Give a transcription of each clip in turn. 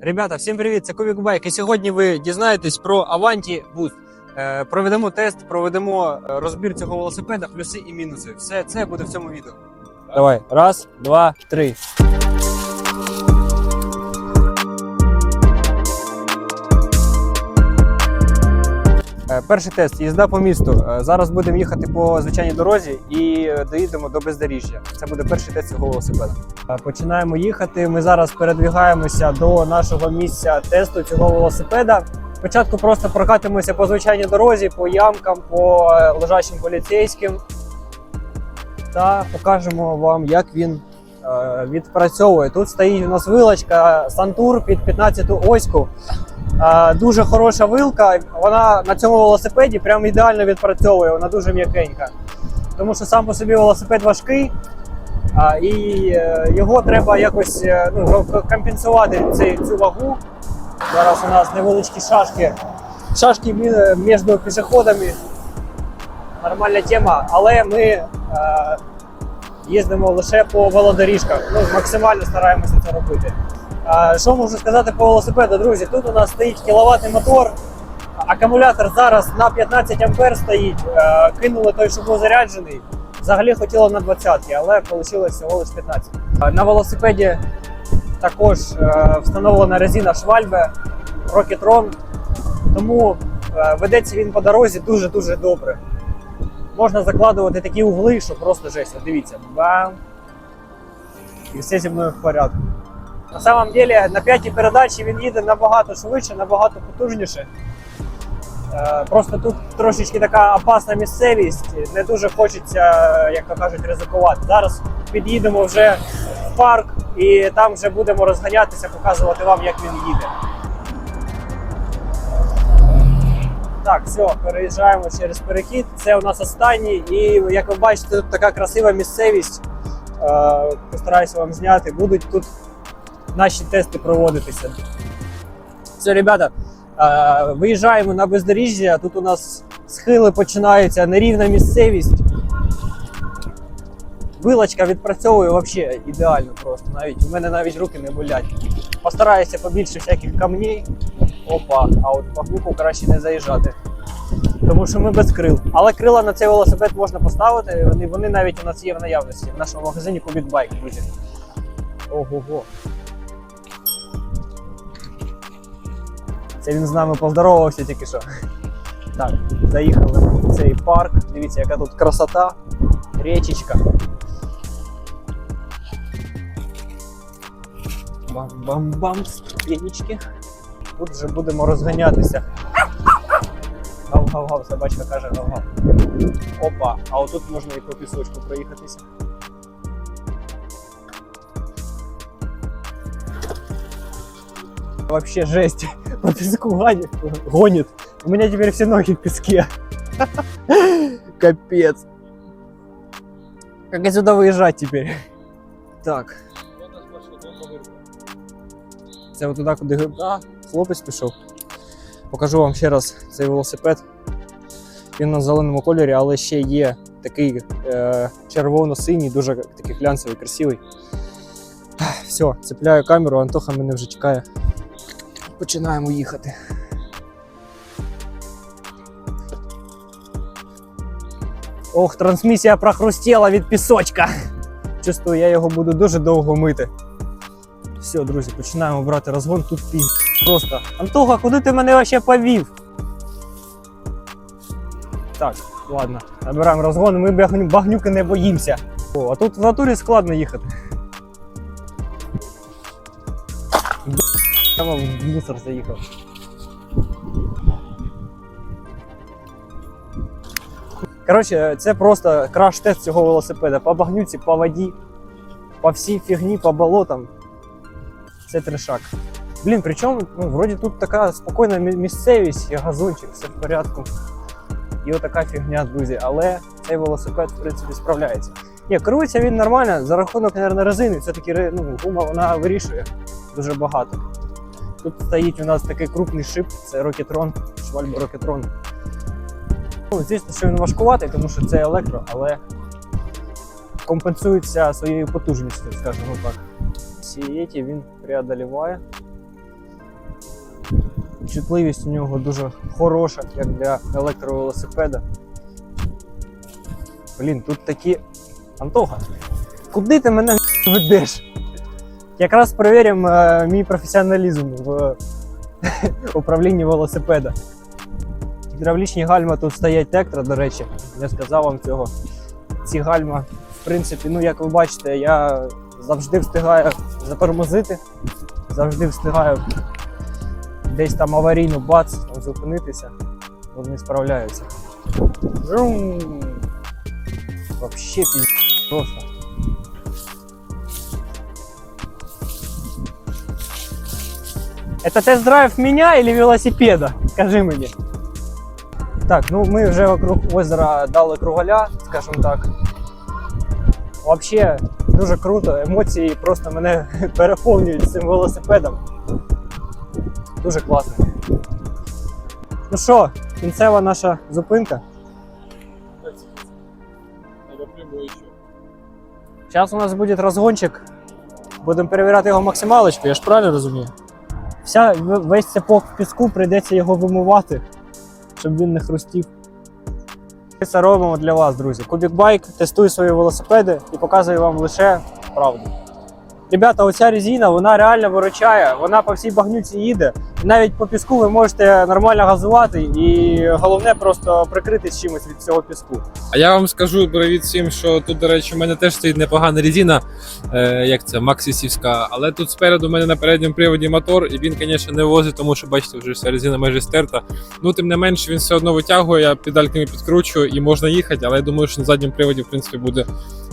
Ребята, всім привіт! Це Ковік Байк. І сьогодні ви дізнаєтесь про Avanti Boost. Е, Проведемо тест, проведемо е, розбір цього велосипеда, плюси і мінуси. Все це буде в цьому відео. Давай, раз, два, три. Перший тест їзда по місту. Е, Зараз будемо їхати по звичайній дорозі і е, доїдемо до бездоріжжя. Це буде перший тест цього велосипеда. Е, Починаємо їхати. Ми зараз передвігаємося до нашого місця тесту цього велосипеда. Спочатку просто прокатимося по звичайній дорозі, по ямкам, по е, лежачим поліцейським та покажемо вам, як він е, відпрацьовує. Тут стоїть у нас вилочка Сантур під 15-ту оську. Е, дуже хороша вилка. Вона на цьому велосипеді прям ідеально відпрацьовує, вона дуже м'якенька. Тому що сам по собі велосипед важкий, і е, його треба якось е, ну, компенсувати цей, цю вагу. Зараз у нас невеличкі шашки. Шашки між пішоходами. Нормальна тема, але ми е, їздимо лише по велодоріжках. Ну, максимально стараємося це робити. Що можу сказати по велосипеду, друзі? Тут у нас стоїть кіловатний мотор. Акумулятор зараз на 15 ампер стоїть. Е, кинули той, що був заряджений. Взагалі хотіло на 20, але вийшло всього лише 15. Е, На велосипеді також е, встановлена резина Schwalbe Rocketron, тому е, ведеться він по дорозі дуже-дуже добре. Можна закладувати такі угли, що просто жесть. Дивіться, бам! І все зі мною в порядку. На самом деле на п'ятій передачі він їде набагато швидше, набагато потужніше. Е, Просто тут трошечки така опасна місцевість, не дуже хочеться, як то кажуть, ризикувати. Зараз під'їдемо вже в парк і там вже будемо розганятися, показувати вам, як він їде. Так, все, переїжджаємо через перехід. Це у нас останній, і як ви бачите, тут така красива місцевість. Е, Постараюся вам зняти. Будуть тут наші тести проводитися. Все, ребята, е, виїжджаємо на бездоріжжя. Тут у нас схили починаються, нерівна місцевість. Вилочка відпрацьовує взагалі ідеально просто. Навіть у мене навіть руки не болять. Постараюся побільше всяких камней. Опа, а от по гнюку краще не заїжджати. Тому що ми без крил. Але крила на цей велосипед можна поставити. Вони, вони навіть у нас є в наявності в нашому магазині Kubit Bike, друзі. Ого-го. Це він з нами поздоровався тільки що. Так, заїхали в цей парк. Дивіться, яка тут красота, річечка. Бам-бам-бам, ступенечки. Тут вже будемо розганятися. Гав-гав-гав, собачка каже гав-гав. Опа, а отут можна і по пісочку проїхатися. Вообще жесть. По песку гонит. гонит. У меня теперь все ноги в песке. Капец. Как отсюда выезжать теперь? Так. Це от туди, куди а, хлопець пішов. Покажу вам ще раз цей велосипед. Він на зеленому кольорі, але ще є такий е, червоно-синій, дуже такий глянцевий, красивий. Все, цепляю камеру, Антоха мене вже чекає. Починаємо їхати. Ох, трансмісія прохрустіла від пісочка. Чувствую, я його буду дуже довго мити. Все, друзі, починаємо брати розгон. Тут пізд просто. Антоха, куди ти мене вообще повів? Так, ладно, набираємо розгон, ми багнюки не боїмося. О, а тут в натурі складно їхати. Там в мусор заїхав. Коротше, це просто краш-тест цього велосипеда. По багнюці, по воді, по всій фігні, по болотам. Це трешак. Блін, причому, ну, вроді тут така спокійна місцевість, газончик, все в порядку. І отака фігня, друзі. Але цей велосипед, в принципі, справляється. Ні, керується він нормально, за рахунок, мабуть, резини, все-таки ну, гума вона вирішує дуже багато. Тут стоїть у нас такий крупний шип, це Rockytron, Schwalbe Rockytron. Ну, звісно, що він важкуватий, тому що це електро, але компенсується своєю потужністю, скажімо так. Ці він преодоліває. чутливість у нього дуже хороша, як для електровелосипеда. Блін, тут такі. Антоха, куди ти мене ведеш? Якраз перевіримо е, мій професіоналізм в управлінні велосипеда. Гідравлічні гальма тут стоять тектра, до речі, я сказав вам цього. Ці гальма, в принципі, ну як ви бачите, я завжди встигаю затормозити, завжди встигаю десь там аварійно бац, там зупинитися, вони справляються. Вообще пиздец просто. Это тест-драйв меня или велосипеда? Скажи мені. Так, ну ми вже вокруг озера дали кругаля, скажімо так. Вообще дуже круто, емоції просто мене переповнюють з цим велосипедом. Дуже класно. Ну що, кінцева наша зупинка. Зараз у нас буде розгончик. Будемо перевіряти його максималочку, я ж правильно розумію. Вся, весь цепок в піску прийдеться його вимивати, щоб він не хрустів. Ми це робимо для вас, друзі. Кубік Байк тестує свої велосипеди і показую вам лише правду. Ребята, оця резина, вона реально виручає, вона по всій багнюці їде. Навіть по піску ви можете нормально газувати, і головне просто прикритись чимось від цього піску. А я вам скажу привіт всім, що тут, до речі, у мене теж стоїть непогана резина, е, як це, Максисівська, але тут спереду у мене на передньому приводі мотор, і він, звісно, не возить, тому що бачите, вже вся резина майже стерта. Ну, тим не менш, він все одно витягує, я педальками підкручую і можна їхати, але я думаю, що на задньому приводі, в принципі, буде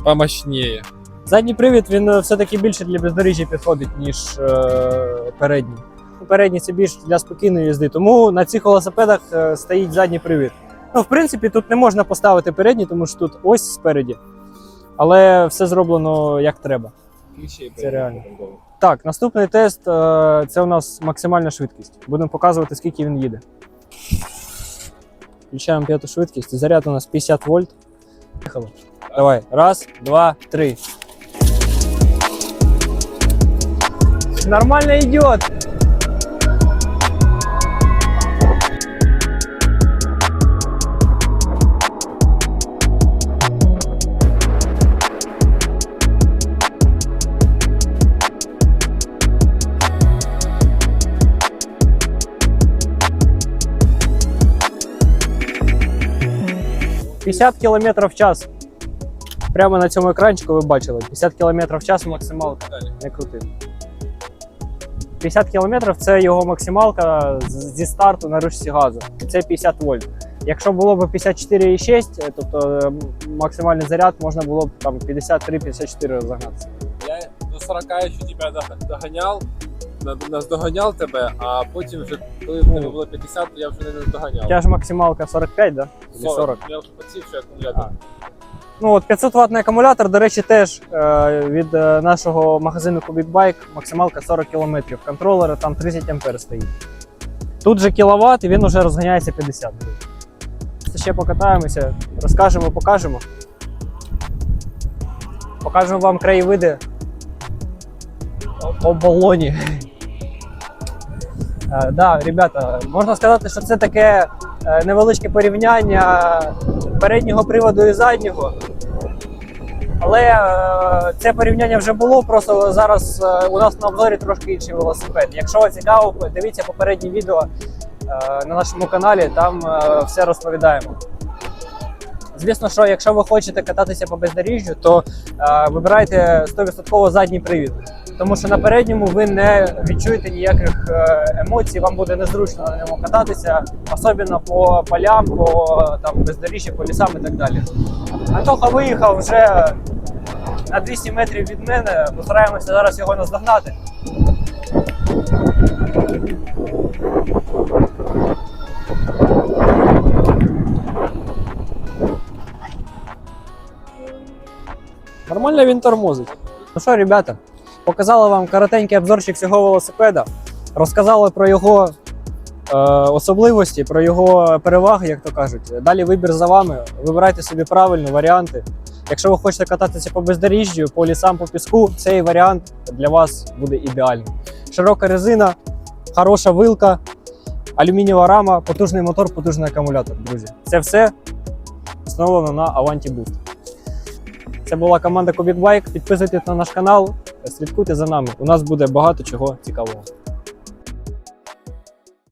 помощніє. Задній привід він е, все-таки більше для бездоріжжя підходить, ніж е, передній. Ну, Передній це більш для спокійної їзди. Тому на цих велосипедах е, стоїть задній привід. Ну, в принципі, тут не можна поставити передній, тому що тут ось спереді. Але все зроблено як треба. Це реально. Так, наступний тест е, це у нас максимальна швидкість. Будемо показувати, скільки він їде. Включаємо п'яту швидкість. Заряд у нас 50 вольт. Поїхали. Давай. Раз, два, три. Нормально идет. П'ятдесят кілометрів в час. Прямо на цьому екранчику ви бачили. 50 км в час максималка. Не крути. 50 км це його максималка зі старту на ручці газу. Це 50 вольт. Якщо було б 54,6, е, тобто е, максимальний заряд можна було б там 53-54 розогнатися. Я до 40 ще тебе доганяв, наздоганяв тебе, а потім вже, коли в тебе було 50, то я вже не наздоганяв. У тебе ж максималка 45, да? Или 40. Я вже поців, що акумулятор. Ну от 500 ваттний акумулятор, до речі, теж е, від е, нашого магазину Kubik Bike максималка 40 км. Контролер там 30 ампер стоїть. Тут же кіловат і він вже розганяється 50. Ще покатаємося, розкажемо, покажемо. Покажемо вам краєвиди по балоні. Е, да, ребята, можна сказати, що це таке е, невеличке порівняння переднього приводу і заднього. Але е, це порівняння вже було, просто зараз е, у нас на обзорі трошки інший велосипед. Якщо цікаво, дивіться попереднє відео е, на нашому каналі, там все розповідаємо. Звісно, що якщо ви хочете кататися по бездоріжжю, то е, вибирайте 100% задній привід. Тому що на передньому ви не відчуєте ніяких емоцій, вам буде незручно на ньому кататися, особливо по полям, по там, бездоріжжі, по лісам і так далі. Антоха виїхав вже на 200 метрів від мене. Постараємося зараз його наздогнати. Нормально він тормозить. Ну що, ребята, показали вам коротенький обзорчик цього велосипеда, розказали про його е, особливості, про його переваги, як то кажуть. Далі вибір за вами. Вибирайте собі правильні варіанти. Якщо ви хочете кататися по бездоріжжю, по лісам, по піску, цей варіант для вас буде ідеальним. Широка резина, хороша вилка, алюмінієва рама, потужний мотор, потужний акумулятор, друзі. Це все встановлено на Avanti Boost. Це була команда Kubik Bike. Підписуйтесь на наш канал, слідкуйте за нами. У нас буде багато чого цікавого.